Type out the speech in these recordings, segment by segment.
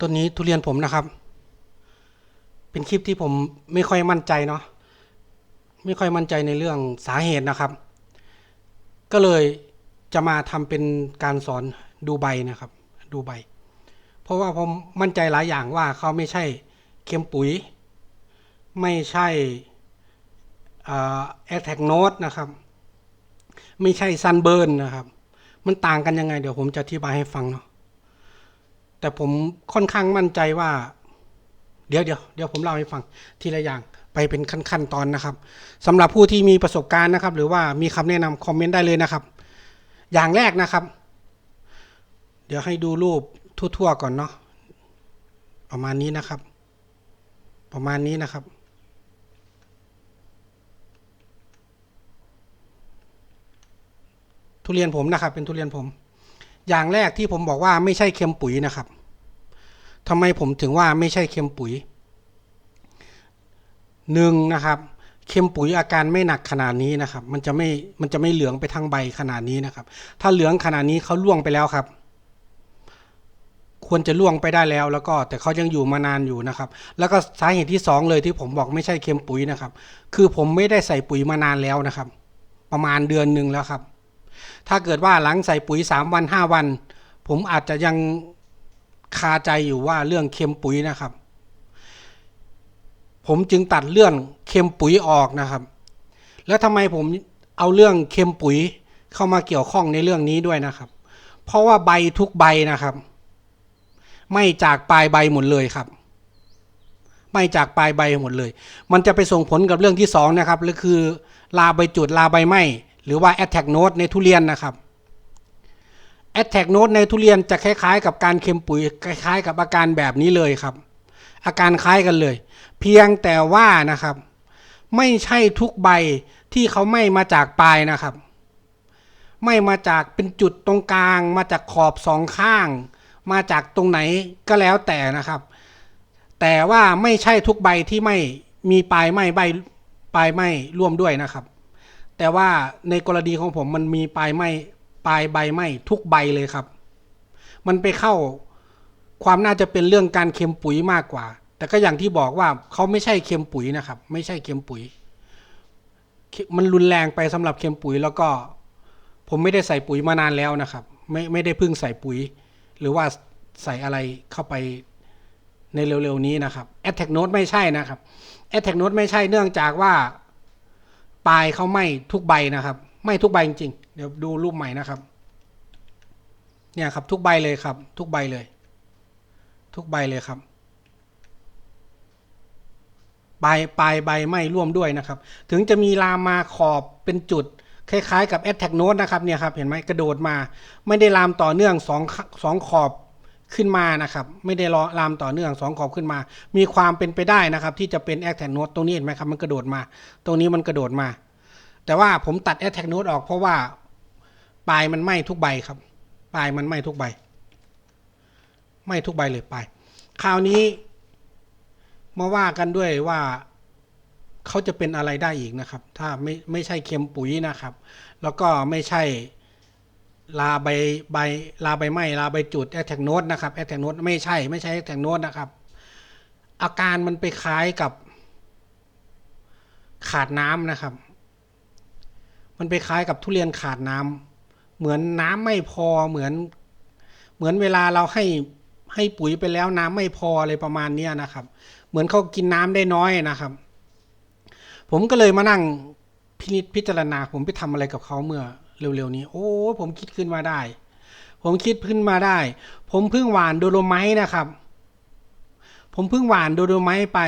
ต้นนี้ทุเรียนผมนะครับ เป็นคลิปที่ผมไม่ค่อยมั่นใจเนาะไม่ค่อยมั่นใจในเรื่องสาเหตุนะครับ ก็เลยจะมาทำเป็นการสอนดูใบนะครับ ดูใบ เพราะว่าผมมั่นใจหลายอย่างว่าเขาไม่ใช่เค็มปุ๋ย ไม่ใช่แอคแท็กโนดนะครับ ไม่ใช่ซันเบิร์นนะครับ มันต่างกันยังไง เดี๋ยวผมจะอธิบายให้ฟังเนาะ แต่ผมค่อนข้างมั่นใจว่า เดี๋ยวเดี๋ยวเดี๋ยวผมเล่าให้ฟังทีละอย่างไปเป็นขั้นขั้นตอนนะครับสำหรับผู้ที่มีประสบการณ์นะครับ หรือว่ามีคำแนะนำคอมเมนต์ได้เลยนะครับ อย่างแรกนะครับ เดี๋ยวให้ดูรูปทั่วๆก่อนเนาะประมาณนี้นะครับ ประมาณนี้นะครับทุเรียนผมนะครับ เป็นทุเรียนผม อย่างแรกที่ผมบอกว่าไม่ใช่เค็มปุ๋ยนะครับทำไมผมถึงว่าไม่ใช่เค็มปุ๋ยหนึ่งนะครับเค็มปุ๋ยอาการไม่หนักขนาดนี้นะครับ มันจะไม่มันจะไม่เหลืองไปทั้งใบขนาดนี้นะครับ ถ้าเหลืองขนาดนี้เขาล่วงไปแล้วครับ ควรจะล่วงไปได้แล้วแล้วก็ แต่เขายังอยู่มานานอยู่นะครับ แล้วก็สาเหตุที่สองเลยที่ผมบอกไม่ใช่เค็มปุ๋ยนะครับ คือผมไม่ได้ใส่ปุ๋ยมานานแล้วนะครับ ประมาณเดือนหนึ่งแล้วครับ ถ้าเกิดว่าหลังใส่ปุ๋ยสามวันห้าวัน ผมอาจจะยังคาใจอยู่ว่าเรื่องเค็มปุ๋ยนะครับ ผมจึงตัดเรื่องเค็มปุ๋ยออกนะครับ แล้วทำไมผมเอาเรื่องเค็มปุ๋ยเข้ามาเกี่ยวข้องในเรื่องนี้ด้วยนะครับ เพราะว่าใบทุกใบนะครับ ไม่จากปลายใบหมดเลยครับไม่จากปลายใบหมดเลย มันจะไปส่งผลกับเรื่องที่สองนะครับก็คือ ลาใบจุดลาใบไหม หรือว่า attack note ในทุเรียนนะครับ attack note ในทุเรียนจะคล้ายๆ กับการเค็มปุ๋ยคล้ายๆ กับอาการแบบนี้เลยครับ อาการคล้ายกันเลย เพียงแต่ว่านะครับ ไม่ใช่ทุกใบที่เขาไม่มาจากปลายนะครับ ไม่มาจากเป็นจุดตรงกลาง มาจากขอบสองข้าง มาจากตรงไหนก็แล้วแต่นะครับ แต่ว่าไม่ใช่ทุกใบที่ไม่มีปลายไหมใบปลายไหมร่วมด้วยนะครับ แต่ว่าในกรณีของผมมันมีปลายไหมปลายใบไหมทุกใบเลยครับ มันไปเข้าความน่าจะเป็นเรื่องการเค็มปุ๋ยมากกว่า แต่ก็อย่างที่บอกว่าเขาไม่ใช่เค็มปุ๋ยนะครับ ไม่ใช่เค็มปุ๋ย มันรุนแรงไปสำหรับเค็มปุ๋ย แล้วก็ ผมไม่ได้ใส่ปุ๋ยมานานแล้วนะครับ ไม่ไม่ได้เพิ่งใส่ปุ๋ย หรือว่าใส่อะไรเข้าไปในเร็วๆนี้นะครับแอ t แทกโน e ไม่ใช่นะครับแอ t แทกโน e ไม่ใช่เนื่องจากว่า ปลายเขาไหม่ทุกใบนะครับไม่ทุกใบจริงๆเดี๋ยวดูรูปใหม่นะครับ เนี่ยครับทุกใบเลยครับ ทุกใบเลย ทุกใบเลยครับปลายปลายใบไหม่ร่วมด้วยนะครับ ถึงจะมีลามมาขอบเป็นจุด คล้ายๆ กับแอ t แทกโน e นะครับเนี่ยครับเห็นไหมกระโดดมา ไม่ได้ลามต่อเนื่องสองสองขอบ ขึ้นมานะครับ ไม่ได้รอลามต่อเนื่องสองขอบขึ้นมา มีความเป็นไปได้นะครับ ที่จะเป็นแอ t แทกโน e ตรงนี้เห็นไหมครับมันกระโดดมา ตรงนี้มันกระโดดมา แต่ว่าผมตัดแอ t แทกโน e ออกเพราะว่าปลายมันไหม้ทุกใบครับปลายมันไหม้ทุกใบไหม้ทุกใบเลยปลายคราวนี้มาว่ากันด้วยว่าเขาจะเป็นอะไรได้อีกนะครับ ถ้าไม่ไม่ใช่เค็มปุ๋ยนะครับ แล้วก็ไม่ใช่ ลาใบใบลาใบไหม้ลาใบจุดแอ t แทกโน e นะครับแอ t แทกโน e ไม่ใช่ไม่ใช่แอ t แทกโน e นะครับ อาการมันไปคล้ายกับ ขาดน้ำนะครับ มันไปคล้ายกับทุเรียนขาดน้ำเหมือนน้ำไม่พอเหมือน เหมือนเวลาเราให้ให้ปุ๋ยไปแล้วน้ำไม่พออะไรประมาณเนี้นะครับ เหมือนเขากินน้ำได้น้อยนะครับ ผมก็เลยมานั่งพินิจพิจารณาผมไปทำอะไรกับเขาเมื่อ เร็วๆนี้ โอ้ผมคิดขึ้นมาได้ ผมคิดขึ้นมาได้ ผมเพิ่งหวานโดโลไมต์นะครับ ผมเพิ่งหวานโดโลไมต์ไป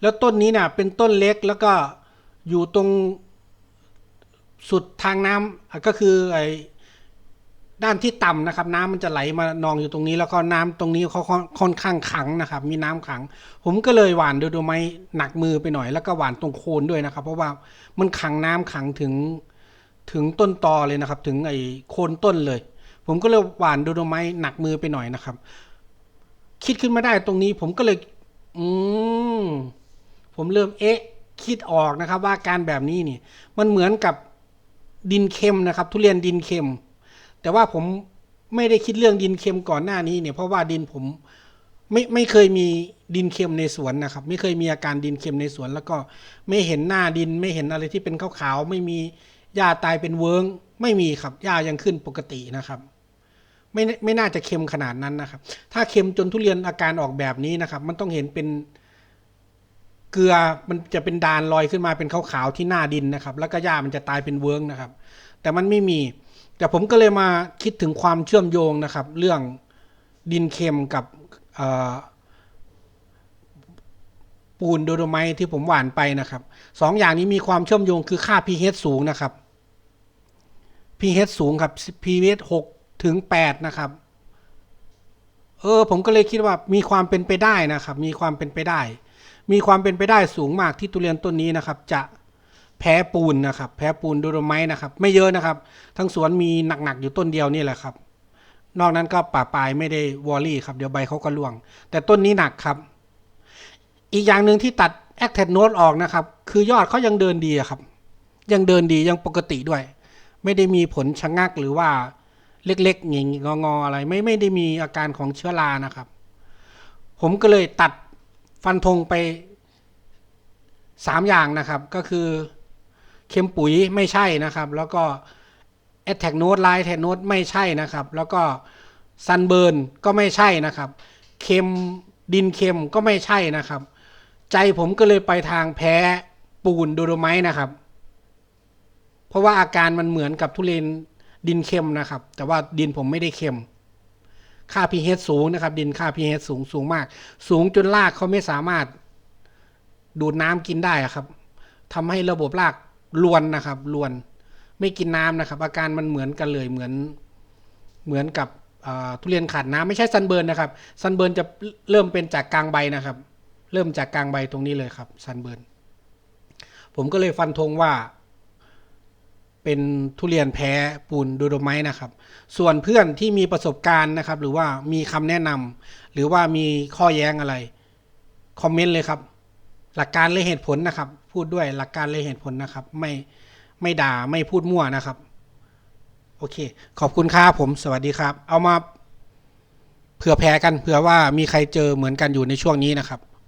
แล้วต้นนี้นี่ยเป็นต้นเล็กแล้วก็อยู่ตรงสุดทางน้ำก็คือไอ้ด้านที่ต่ำนะครับ น้ำมันจะไหลมานองอยู่ตรงนี้ แล้วก็น้ำตรงนี้เขาค่อนข้างขังนะครับ มีน้ำขัง ผมก็เลยหวานโดโลไมต์หนักมือไปหน่อย แล้วก็หวานตรงโคนด้วยนะครับ เพราะว่ามันขังน้ำขังถึง ถึงต้นตอเลยนะครับ ถึงไอ้โคนต้นเลย ผมก็เลยหวานโดโลไมต์หนักมือไปหน่อยนะครับ คิดขึ้นมาได้ตรงนี้ผมก็เลย อืมผมเริ่มเอ๊ะ คิดออกนะครับ ว่าการแบบนี้นี่ มันเหมือนกับดินเค็มนะครับ ทุเรียนดินเค็ม แต่ว่าผมไม่ได้คิดเรื่องดินเค็มก่อนหน้านี้เนี่ยเพราะว่าดินผมไม่ไม่เคยมีดินเค็มในสวนนะครับ ไม่เคยมีอาการดินเค็มในสวน แล้วก็ไม่เห็นหน้าดินไม่เห็นอะไรที่เป็นขาวๆไม่มี หญ้าตายเป็นเวิงไม่มีครับหญ้ายังขึ้นปกตินะครับไม่ไม่น่าจะเค็มขนาดนั้นนะครับ ถ้าเค็มจนทุเรียนอาการออกแบบนี้นะครับ มันต้องเห็นเป็นเกลือมันจะเป็นดานลอยขึ้นมาเป็นขาวๆที่หน้าดินนะครับ แล้วก็หญ้ามันจะตายเป็นเวิงนะครับ แต่มันไม่มี แต่ผมก็เลยมาคิดถึงความเชื่อมโยงนะครับ เรื่องดินเค็มกับอ ปูนโดโดไมต์ที่ผมหว่านไปนะครับสองอย่างนี้มีความเชื่อมโยงคือค่า pH สูงนะครับ pH สูงครับ pH หกถึงแปดนะครับเออผมก็เลยคิดว่ามีความเป็นไปได้นะครับ มีความเป็นไปได้ มีความเป็นไปได้สูงมากที่ทุเรียนต้นนี้นะครับ จะแพ้ปูนนะครับ แพ้ปูนโดโดไมต์นะครับ ไม่เยอะนะครับ ทั้งสวนมีหนักๆอยู่ต้นเดียวนี่แหละครับ นอกนั้นก็ป่าปลายไม่ได้วอรี่ครับเดี๋ยวใบเขาก็ร่วง แต่ต้นนี้หนักครับ อีกอย่างหนึ่งที่ตัดแอคเทนโนตออกนะครับ คือยอดเขายังเดินดีครับ ยังเดินดียังปกติด้วย ไม่ได้มีผลชะงักหรือว่าเล็กๆหงิงงอๆอะไรไม่ไม่ได้มีอาการของเชื้อรานะครับ ผมก็เลยตัดฟันธงไปสามอย่างนะครับ ก็คือเค็มปุ๋ยไม่ใช่นะครับ แล้วก็แอ t แทกโนดไลท์แทกโนดไม่ใช่นะครับ แล้วก็ซันเบิร์นก็ไม่ใช่นะครับ เค็มดินเค็มก็ไม่ใช่นะครับ ใจผมก็เลยไปทางแพ้ปูนโดโดไมต์นะครับ เพราะว่าอาการมันเหมือนกับทุเรียนดินเค็มนะครับ แต่ว่าดินผมไม่ได้เค็ม ค่า pH สูงนะครับ ดินค่า pH สูงสูงมาก สูงจนรากเขาไม่สามารถดูดน้ำกินได้อะครับทำให้ระบบรากลวนนะครับลวน ไม่กินน้ำนะครับ อาการมันเหมือนกันเลยเหมือนเหมือนกับทุเรียนขาดน้ำไม่ใช่ซันเบิร์นนะครับซันเบิร์นจะเริ่มเป็นจากกลางใบนะครับ เริ่มจากกลางใบตรงนี้เลยครับซันเบิร์นผมก็เลยฟันธงว่า เป็นทุเรียนแพ้ปูนดโดไมต์นะครับ ส่วนเพื่อนที่มีประสบการณ์นะครับ หรือว่ามีคำแนะนำหรือว่ามีข้อแย้งอะไรคอมเมนต์เลยครับ หลักการและเหตุผลนะครับ พูดด้วยหลักการและเหตุผลนะครับ ไม่ไม่ด่าไม่พูดมั่วนะครับ โอเค ขอบคุณครับผม สวัสดีครับ เอามาเผื่อแพ้กันเผื่อว่ามีใครเจอเหมือนกันอยู่ในช่วงนี้นะครับ